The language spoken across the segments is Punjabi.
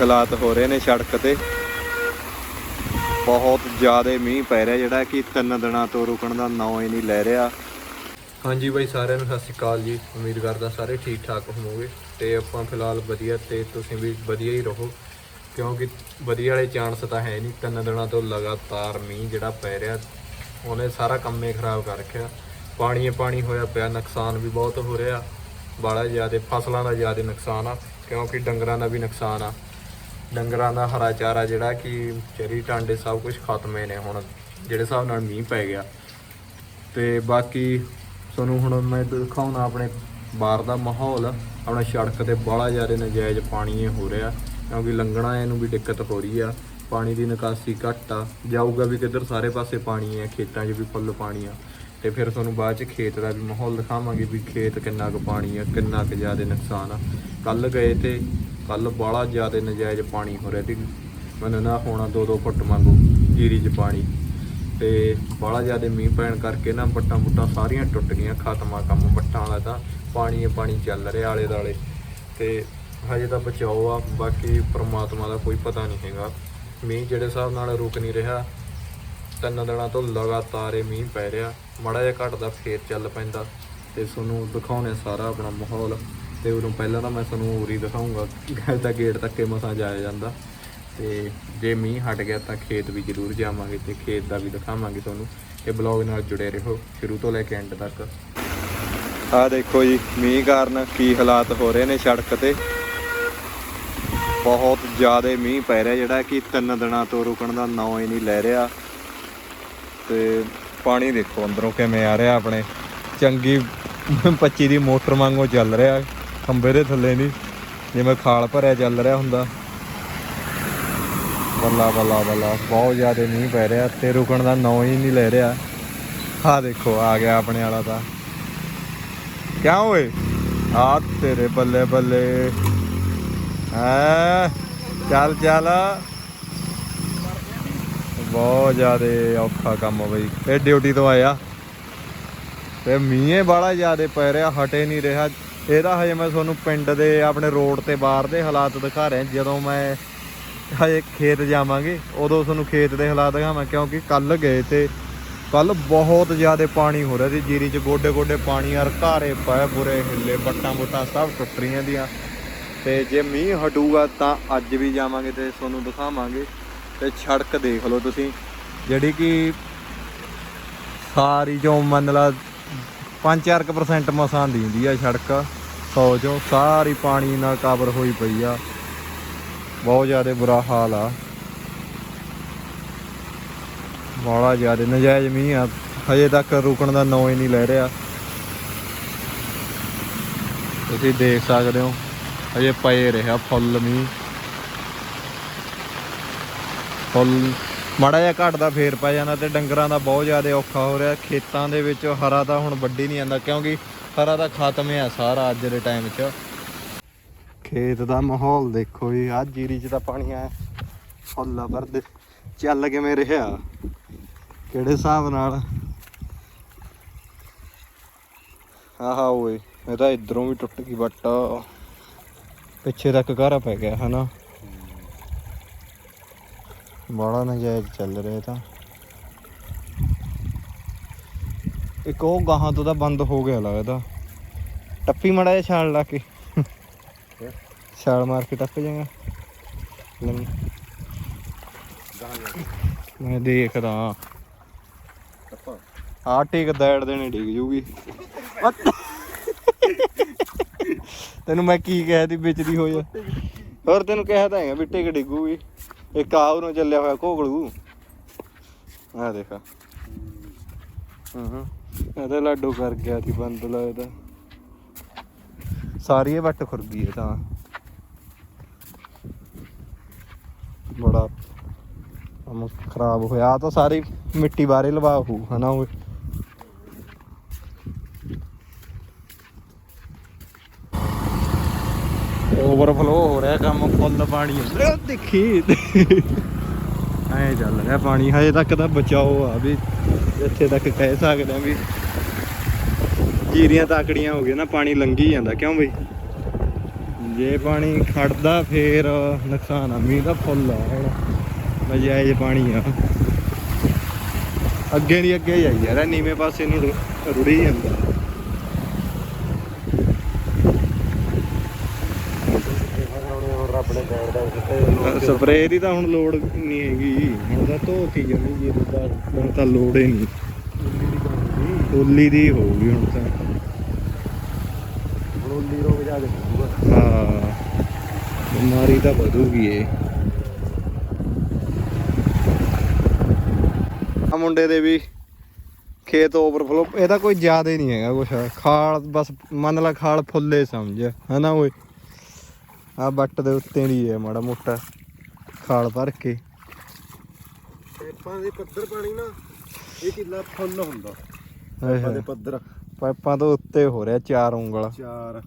ਹਾਲਾਤ ਹੋ ਰਹੇ ਨੇ ਸੜਕ ਤੇ। ਬਹੁਤ ਜ਼ਿਆਦਾ ਮੀਂਹ ਪੈ ਰਿਹਾ, ਜਿਹੜਾ ਕਿ ਤਿੰਨ ਦਿਨਾਂ ਤੋਂ ਰੁਕਣ ਦਾ ਨਾਂ ਹੀ ਨਹੀਂ ਲੈ ਰਿਹਾ। ਹਾਂਜੀ ਬਾਈ, ਸਾਰਿਆਂ ਨੂੰ ਸਤਿ ਸ਼੍ਰੀ ਅਕਾਲ ਜੀ। ਉਮੀਦ ਕਰਦਾ ਸਾਰੇ ਠੀਕ ਠਾਕ ਹੋਵੋਗੇ ਤੇ ਆਪਾਂ ਫਿਲਹਾਲ ਵਧੀਆ ਤੇ ਤੁਸੀਂ ਵੀ ਵਧੀਆ ਹੀ ਰਹੋ। ਕਿਉਂਕਿ ਵਧੀਆ ਵਾਲੇ ਚਾਂਸ ਤਾਂ ਹੈ ਨਹੀਂ, ਤਿੰਨ ਦਿਨਾਂ ਤੋਂ ਲਗਾਤਾਰ ਮੀਂਹ ਜਿਹੜਾ ਪੈ ਰਿਹਾ, ਉਹਨੇ ਸਾਰਾ ਕੰਮੇ ਖਰਾਬ ਕਰ ਰੱਖਿਆ। ਪਾਣੀ ਪਾਣੀ ਹੋਇਆ ਪਿਆ, ਨੁਕਸਾਨ ਵੀ ਬਹੁਤ ਹੋ ਰਿਹਾ। ਬੜਾ ਜ਼ਿਆਦਾ, ਫਸਲਾਂ ਦਾ ਜ਼ਿਆਦਾ ਨੁਕਸਾਨ ਆ, ਕਿਉਂਕਿ ਡੰਗਰਾਂ ਦਾ ਵੀ ਨੁਕਸਾਨ ਆ। ਡੰਗਰਾਂ ਦਾ ਹਰਾ ਚਾਰਾ ਜਿਹੜਾ ਕਿ ਚਰੀ ਟਾਂਡੇ ਸਭ ਕੁਝ ਖਤਮੇ ਨੇ ਹੁਣ, ਜਿਹੜੇ ਹਿਸਾਬ ਨਾਲ ਮੀਂਹ ਪੈ ਗਿਆ। ਤੇ ਬਾਕੀ ਤੁਹਾਨੂੰ ਹੁਣ ਮੈਂ ਦਿਖਾਉਣਾ ਆਪਣੇ ਬਾਹਰ ਦਾ ਮਾਹੌਲ। ਆਪਣਾ ਸੜਕ ਤੇ ਬੜਾ ਜ਼ਿਆਦਾ ਨਜਾਇਜ਼ ਪਾਣੀ ਇਹ ਹੋ ਰਿਹਾ, ਕਿਉਂਕਿ ਲੰਘਣਾ ਇਹਨੂੰ ਵੀ ਦਿੱਕਤ ਹੋ ਰਹੀ ਆ। ਪਾਣੀ ਦੀ ਨਿਕਾਸੀ ਘੱਟ ਆ, ਜਾਊਗਾ ਵੀ ਕਿੱਧਰ ਸਾਰੇ ਪਾਸੇ ਪਾਣੀ ਆ, ਖੇਤਾਂ 'ਚ ਵੀ ਫੁੱਲ ਪਾਣੀ ਆ। ਤੇ ਫਿਰ ਤੁਹਾਨੂੰ ਬਾਅਦ 'ਚ ਖੇਤ ਦਾ ਵੀ ਮਾਹੌਲ ਦਿਖਾਵਾਂਗੇ ਵੀ ਖੇਤ ਕਿੰਨਾ ਕੁ ਪਾਣੀ ਆ, ਕਿੰਨਾ ਕੁ ਜ਼ਿਆਦਾ ਨੁਕਸਾਨ ਆ। ਕੱਲ ਗਏ ਤੇ ਕੱਲ ਬੜਾ ਜ਼ਿਆਦਾ ਨਜਾਇਜ਼ ਪਾਣੀ ਹੋ ਰਿਹਾ ਸੀ। ਮੈਨੂੰ ਨਾ ਹੋਣਾ 2-2 ਫੁੱਟ ਮੰਗੋ ਜੀਰੀ 'ਚ ਪਾਣੀ ਤੇ ਬੜਾ ਜ਼ਿਆਦਾ ਮੀਂਹ ਪੈਣ ਕਰਕੇ ਨਾ ਬੱਟਾਂ ਬੁੱਟਾਂ ਸਾਰੀਆਂ ਟੁੱਟ ਗਈਆਂ, ਖਾਤਮਾ ਕੰਮ ਪੱਟਾਂ ਵਾਲਾ ਤਾਂ। ਪਾਣੀ ਹੀ ਪਾਣੀ ਚੱਲ ਰਿਹਾ ਆਲੇ ਦਾਲੇ ਤੇ ਹਜੇ ਤਾਂ ਬਚਾਓ ਆ, ਬਾਕੀ ਪ੍ਰਮਾਤਮਾ ਦਾ ਕੋਈ ਪਤਾ ਨਹੀਂ ਹੈਗਾ। ਮੀਂਹ ਜਿਹੜੇ ਹਿਸਾਬ ਨਾਲ ਰੁਕ ਨਹੀਂ ਰਿਹਾ, ਤਿੰਨ ਦਿਨਾਂ ਤੋਂ ਲਗਾਤਾਰ ਇਹ ਮੀਂਹ ਪੈ ਰਿਹਾ। ਮਾੜਾ ਜਿਹਾ ਘਟਦਾ, ਫੇਰ ਚੱਲ ਪੈਂਦਾ। ਤੇ ਤੁਹਾਨੂੰ ਦਿਖਾਉਣੇ ਸਾਰਾ ਆਪਣਾ ਮਾਹੌਲ। ਤੇ ਉਦੋਂ ਪਹਿਲਾਂ ਤਾਂ ਮੈਂ ਤੁਹਾਨੂੰ ਉਰੀ ਦਿਖਾਉਂਗਾ ਗੱਲ ਤਾਂ ਗੇਟ ਤੱਕੇ ਮਸਾਂ ਜਾਇਆ ਜਾਂਦਾ। ਤੇ ਜੇ ਮੀਂਹ ਹਟ ਗਿਆ ਤਾਂ ਖੇਤ ਵੀ ਜ਼ਰੂਰ ਜਾਵਾਂਗੇ ਤੇ ਖੇਤ ਦਾ ਵੀ ਦਿਖਾਵਾਂਗੇ ਤੁਹਾਨੂੰ ਇਹ ਬਲੌਗ ਨਾਲ ਜੁੜੇ ਰਹੋ, ਸ਼ੁਰੂ ਤੋਂ ਲੈ ਕੇ ਐਂਡ ਤੱਕ। ਆ ਦੇਖੋ ਜੀ, ਮੀਂਹ ਕਾਰਨ ਕੀ ਹਾਲਾਤ ਹੋ ਰਹੇ ਨੇ ਸੜਕ ਤੇ। ਬਹੁਤ ਜ਼ਿਆਦਾ ਮੀਂਹ ਪੈ ਰਿਹਾ, ਜਿਹੜਾ ਕਿ ਤਿੰਨ ਦਿਨਾਂ ਤੋਂ ਰੁਕਣ ਦਾ ਨਾਂ ਹੀ ਨਹੀਂ ਲੈ ਰਿਹਾ। ਤੇ ਪਾਣੀ ਦੇਖੋ ਅੰਦਰੋਂ ਕਿਵੇਂ ਆ ਰਿਹਾ ਆਪਣੇ। ਚੰਗੀ 25 ਦੀ ਮੋਟਰ ਵਾਂਗੂ ਚੱਲ ਰਿਹਾ। ਖੰਬੇ ਦੇ ਥੱਲੇ ਨਹੀਂ, ਜਿਵੇਂ ਖਾਲ ਭਰਿਆ ਚੱਲ ਰਿਹਾ ਹੁੰਦਾ। ਬੱਲਾ ਬੱਲਾ ਬੱਲਾ, ਬਹੁਤ ਜ਼ਿਆਦਾ ਮੀਂਹ ਪੈ ਰਿਹਾ, ਤੇ ਰੁਕਣ ਦਾ ਨਾਂ ਹੀ ਨਹੀਂ ਲੈ ਰਿਹਾ। ਆਹ ਦੇਖੋ, ਆ ਗਿਆ ਆਪਣੇ ਵਾਲਾ ਤਾਂ। ਕਿਆ ਓਏ? ਆ ਤੇਰੇ ਬੱਲੇ ਬੱਲੇ। ਹੈ? ਚੱਲ ਚੱਲ। ਬਹੁਤ ਜ਼ਿਆਦਾ ਔਖਾ ਕੰਮ ਬਈ। ਇਹ ਡਿਊਟੀ ਤੋਂ ਆਇਆ। ਤੇ ਮੀਂਹ ਬੜਾ ਜ਼ਿਆਦਾ ਪੈ ਰਿਹਾ, ਹਟੇ ਨਹੀਂ ਰਿਹਾ। ਇਹਦਾ ਹਜੇ ਮੈਂ ਤੁਹਾਨੂੰ ਪਿੰਡ ਦੇ ਆਪਣੇ ਰੋਡ ਤੇ ਬਾਹਰ ਦੇ ਹਾਲਾਤ ਦਿਖਾ ਰਿਹਾ, ਜਦੋਂ ਮੈਂ ਹਜੇ ਖੇਤ ਜਾਵਾਂਗੇ, ਉਦੋਂ ਤੁਹਾਨੂੰ ਖੇਤ ਦੇ ਹਾਲਾਤ ਦਿਖਾਵਾਂ, ਕਿਉਂਕਿ ਕੱਲ ਗਏ ਤੇ ਕੱਲ ਬਹੁਤ ਜ਼ਿਆਦਾ ਪਾਣੀ ਹੋ ਰਿਹਾ ਸੀ, ਜੀਰੀ 'ਚ ਗੋਡੇ ਗੋਡੇ ਪਾਣੀ ਯਾਰ ਘਾਰੇ ਪਏ ਬੁਰੇ ਹਿੱਲੇ ਬੱਟਾਂ ਬੁੱਟਾਂ ਸਭ ਟੁੱਟ ਰਹੀਆਂ ਦੀਆਂ। ਤੇ ਜੇ ਮੀਂਹ ਹਟੂਗਾ ਤਾਂ ਅੱਜ ਵੀ ਜਾਵਾਂਗੇ ਤੇ ਤੁਹਾਨੂੰ ਦਿਖਾਵਾਂਗੇ। ਤੇ ਸੜਕ ਦੇਖ ਲਓ ਤੁਸੀਂ, ਜਿਹੜੀ ਕਿ ਸਾਰੀ ਜੋ ਮੰਨ ਲਾ 5-4% ਮਸਾਂ ਦੀ ਹੁੰਦੀ ਆ ਸੜਕ। 100 ਚੋਂ ਸਾਰੀ ਪਾਣੀ ਨਾਲ ਕਵਰ ਹੋਈ ਪਈ ਆ। ਬਹੁਤ ਜ਼ਿਆਦਾ ਬੁਰਾ ਹਾਲ ਆ। ਬੜਾ ਜ਼ਿਆਦਾ ਨਜਾਇਜ਼ ਮੀਂਹ ਆ। ਹਜੇ ਤੱਕ ਰੁਕਣ ਦਾ ਨਾਂ ਹੀ ਨਹੀਂ ਲੈ ਰਿਹਾ। ਤੁਸੀਂ ਦੇਖ ਸਕਦੇ ਹੋ, ਹਜੇ ਪਏ ਰਿਹਾ ਫੁੱਲ ਮੀਂਹ। ਫੁੱਲ ਮਾੜਾ ਜਿਹਾ ਘਟਦਾ ਫੇਰ ਪੈ ਜਾਂਦਾ ਤੇ ਡੰਗਰਾਂ ਦਾ ਬਹੁਤ ਜ਼ਿਆਦਾ ਔਖਾ ਹੋ ਰਿਹਾ। ਖੇਤਾਂ ਦੇ ਵਿੱਚ ਹਰਾ ਤਾਂ ਹੁਣ ਵੱਢੀ ਨਹੀਂ ਜਾਂਦਾ ਕਿਉਂਕਿ ਹਰਾ ਤਾਂ ਖਤਮ ਹੈ ਸਾਰਾ ਅੱਜ ਦੇ ਟਾਈਮ 'ਚ। ਖੇਤ ਦਾ ਮਾਹੌਲ ਦੇਖੋ ਜੀ ਆ ਜੀਰੀ 'ਚ ਤਾਂ ਪਾਣੀ ਆਇਆ। ਫੁੱਲਾ ਵਰਦੇ। ਚੱਲ ਕਿਵੇਂ ਰਿਹਾ? ਕਿਹੜੇ ਹਿਸਾਬ ਨਾਲ? ਆਹਾ ਓਏ ਇਹ ਤਾਂ ਇਧਰੋਂ ਵੀ ਟੁੱਟ ਗਈ ਬੱਟ ਪਿੱਛੇ ਤੱਕ ਘਾਰਾ ਪੈ ਗਿਆ ਹਨਾ? ਬੜਾ ਨਜਾਇਜ਼ ਚੱਲ ਰਿਹਾ ਤਾਂ। ਇੱਕ ਉਹ ਗਾਹਾਂ ਤੋਂ ਤਾਂ ਬੰਦ ਹੋ ਗਿਆ ਲੱਗਦਾ। ਟੱਪੀ ਮੜਾ ਜਿਹਾ ਛਾਲ ਲਾ ਕੇ। ਛਾਲ ਮਾਰ ਕੇ ਟੱਪ ਜਾਏਗਾ। ਮੈਂ ਦੇਖਦਾ। ਆ ਟਿਕ ਦੈੜ ਦੇਣੇ ਡਿੱਗ ਜੂਗੀ। ਤੈਨੂੰ ਮੈਂ ਕੀ ਕਹਿ ਤੀ ਵਿੱਚ ਹੋ ਜਾ। ਹੋਰ ਤੈਨੂੰ ਕਿਹਾ ਤਾਂ ਹੈਗਾ ਵੀ ਟਿਕ ਡਿੱਗੂਗੀ। ਇੱਕ ਆਉ ਨੂੰ ਚੱਲਿਆ ਹੋਇਆ ਕੋਗਲੂ ਆ ਦੇਖਾ। ਹੂੰ ਹੂੰ। ਇਹਦਾ ਲਾਡੋ ਕਰ ਗਿਆ ਸੀ, ਬੰਦ ਲੱਗਦਾ ਸਾਰੀ ਇਹ ਵੱਟ ਖੁਰ ਗਈ ਇਹ ਤਾਂ। ਬੜਾ ਕੰਮ ਖਰਾਬ ਹੋਇਆ ਤਾਂ ਸਾਰੀ ਮਿੱਟੀ ਬਾਰੇ ਲਵਾ ਹੋ, ਹਨਾ ਓਏ। ਓਵਰਫਲੋ ਹੋ ਰਿਹਾ, ਕੰਮ ਫੁੱਲ ਪਾਣੀ। ਅੰਦਰ ਦੇਖੀ। ਐ ਚੱਲ ਰਿਹਾ ਪਾਣੀ, ਹਜੇ ਤੱਕ ਤਾਂ ਬਚਾਓ ਆ ਵੀ ਇੱਥੇ ਤੱਕ ਕਹਿ ਸਕਦੇ ਆ ਵੀ ਜੀਰੀਆਂ ਤਾਕੜੀਆਂ ਹੋ ਗਈਆਂ ਨਾ, ਪਾਣੀ ਲੰਘੀ ਜਾਂਦਾ, ਕਿਉਂ ਬਈ? ਜੇ ਪਾਣੀ ਖੜਦਾ ਫੇਰ ਨੁਕਸਾਨ ਆ, ਮੀਂਹ ਦਾ ਫੁੱਲ ਆ ਹੁਣ, ਨਜਾਇਜ਼ ਪਾਣੀ ਆ। ਅੱਗੇ ਨਹੀਂ ਅੱਗੇ ਜਾਈ ਯਾਰ, ਇਹ ਨੀਵੇਂ ਪਾਸੇ ਨੂੰ ਰੁ- ਰੁੜੀ ਜਾਂਦਾ ਰੱਬ ਨੇ ਗੈਰ ਦਾ ਦਿੱਤੇ ਸਪਰੇਅ ਦੀ ਤਾਂ ਹੁਣ ਲੋੜ ਨਹੀਂ ਹੈਗੀ। ਹੁਣ ਤਾਂ ਧੋਤੀ ਜਮੀ ਜੀ ਦਾ ਹੁਣ ਤਾਂ ਲੋੜ ਹੀ ਨਹੀਂ। ਉੱਲੀ ਦੀ ਹੋਊਗੀ। ਹੁਣ ਤਾਂ। ਉੱਲੀ ਰੋਗ ਜਾ ਕੇ ਹਾਂ। ਬਿਮਾਰੀ ਤਾਂ ਵਧੂਗੀ ਆ ਮੁੰਡੇ ਦੇ ਵੀ ਖੇਤ ਓਵਰਫਲੋ ਇਹਦਾ ਕੋਈ ਜ਼ਿਆਦਾ ਨਹੀਂ ਹੈਗਾ ਕੁਛ। ਖਾਲ ਬਸ ਮੰਨ ਲਾ ਖਾਲ ਫੁੱਲੇ ਸਮਝ। ਹਨਾ ਓਏ? ਆ ਬੱਟ ਦੇ ਉੱਤੇ ਦੀ ਹੈ ਮਾੜਾ ਮੋਟਾ। ਖਾਲ ਭਰ ਕੇ। ਪਾਈਪਾਂ ਦੇ ਪੱਧਰ ਪਾਣੀ ਨਾ ਇਹ ਕਿੱਲਾ ਫੁੱਲ ਹੁੰਦਾ। ਹਾਏ ਪਾਈਪਾਂ ਦੇ ਹਾਏ। ਪੱਧਰ। ਪਾਈਪਾਂ ਤੋਂ ਉੱਤੇ ਹੋ ਰਿਹਾ ਚਾਰ ਉਂਗਲ। ਚਾਰ।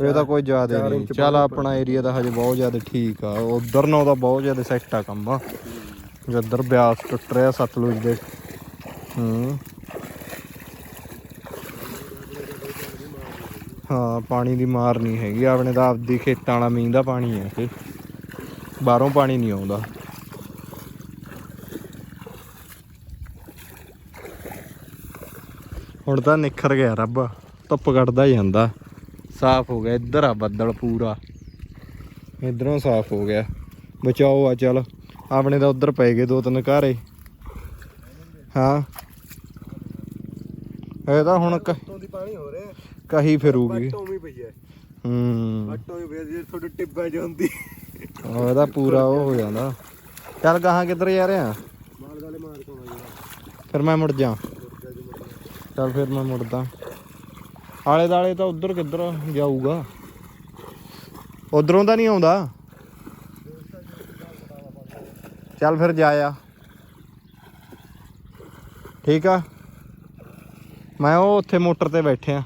ਇਹ ਤਾਂ ਕੋਈ ਜ਼ਿਆਦਾ ਨਹੀਂ। ਚੱਲ ਪਾਣੀ ਆਪਣਾ ਏਰੀਆ ਤਾਂ ਹਜੇ ਬਹੁਤ ਜ਼ਿਆਦਾ ਠੀਕ ਆ। ਉਧਰ ਨਾਲੋਂ ਤਾਂ ਬਹੁਤ ਜ਼ਿਆਦਾ ਸੈੱਟ ਆ ਕੰਮ ਆ। ਜਿੱਧਰ ਬਿਆਸ ਟੁੱਟ ਰਿਹਾ ਸਤਲੁਜ ਦੇ। ਹੂੰ। ਹਾਂ, ਪਾਣੀ ਦੀ ਮਾਰ ਨਹੀਂ ਹੈਗੀ। ਆਪਣੇ ਤਾਂ ਆਪਦੀ ਖੇਤਾਂ ਵਾਲਾ ਮੀਂਹ ਦਾ ਪਾਣੀ ਹੈ ਇਹ ਬਾਹਰੋਂ ਪਾਣੀ ਨਹੀਂ ਆਉਂਦਾ। ਹੁਣ ਤਾਂ ਨਿਖਰ ਗਿਆ ਰੱਬ, ਧੁੱਪ ਕੱਢਦਾ ਜਾਂਦਾ। ਸਾਫ਼ ਹੋ ਗਿਆ, ਇੱਧਰ ਆ ਬੱਦਲ ਪੂਰਾ। ਇਧਰੋਂ ਸਾਫ਼ ਹੋ ਗਿਆ। ਬਚਾਓ ਆ, ਚੱਲ। ਆਪਣੇ ਤਾਂ ਉਧਰ ਪੈ ਗਏ ਦੋ ਤਿੰਨ ਘਾਰੇ। ਹਾਂ। ਇਹ ਤਾਂ ਹੁਣ ਕ- ਦੀ ਪਾਣੀ ਹੋ ਰਿਹਾ। ਕਹੀ ਫਿਰੂਗੀ। ਪਈ ਹੈ। ਹੂੰ। ਜੇ ਤੁਹਾਡੇ ਟਿੱਬਾ ਪੂਰਾ ਉਹ ਹੋ ਜਾਂਦਾ। ਚੱਲ ਗਾਹਾਂ ਕਿੱਧਰ ਜਾ ਰਿਹਾ? ਗਾਲੇ ਮਾਰ ਫਿਰ ਮੈਂ ਮੁੜ ਜਾ। ਚੱਲ ਫਿਰ ਮੈਂ ਮੁੜਦਾ। ਆਲੇ ਦਾਲੇ ਤਾਂ ਉਧਰ ਕਿੱਧਰ ਜਾਊਗਾ? ਉਧਰੋਂ ਤਾਂ ਨਹੀਂ ਆਉਂਦਾ। ਚੱਲ ਫਿਰ ਜਾ ਆ। ਠੀਕ ਆ। ਮੈਂ ਉਹ ਉੱਥੇ ਮੋਟਰ ਤੇ ਬੈਠਿਆ।